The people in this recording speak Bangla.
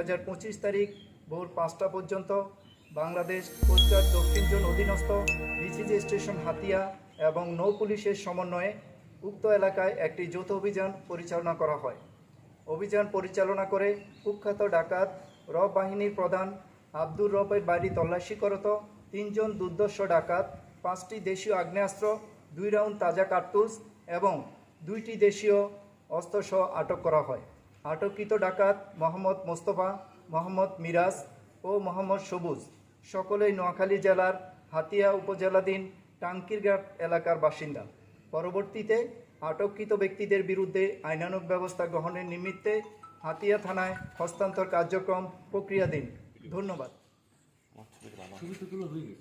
হাজার পঁচিশ তারিখ ভোর পাঁচটা পর্যন্ত বাংলাদেশ কোস্টগার্ড দক্ষিণ জোন অধীনস্থ বিসিজি স্টেশন হাতিয়া এবং নৌ পুলিশের সমন্বয়ে উক্ত এলাকায় একটি যৌথ অভিযান পরিচালনা করা হয়। অভিযান পরিচালনা করে কুখ্যাত ডাকাত র বাহিনীর প্রধান আব্দুর রবের বাড়ি তল্লাশি করত তিনজন দুর্দর্শ ডাকাত, পাঁচটি দেশীয় আগ্নেয়াস্ত্র, দুই রাউন্ড তাজা কার্তুজ এবং দুইটি দেশীয় অস্ত্রসহ আটক করা হয়। আটককৃত ডাকাত মোহাম্মদ মোস্তফা মোহাম্মদ মিরাজ ও মোহাম্মদ সবুজ। সকলেই নোয়াখালী জেলার হাতিয়া উপজেলাধীন টাঙ্কিরঘাট এলাকার বাসিন্দা। পরবর্তীতে আটককৃত ব্যক্তিদের বিরুদ্ধে আইনানুক ব্যবস্থা গ্রহণের নিমিত্তে হাতিয়া থানায় হস্তান্তর কার্যক্রম প্রক্রিয়াধীন। ধন্যবাদ। হয়ে।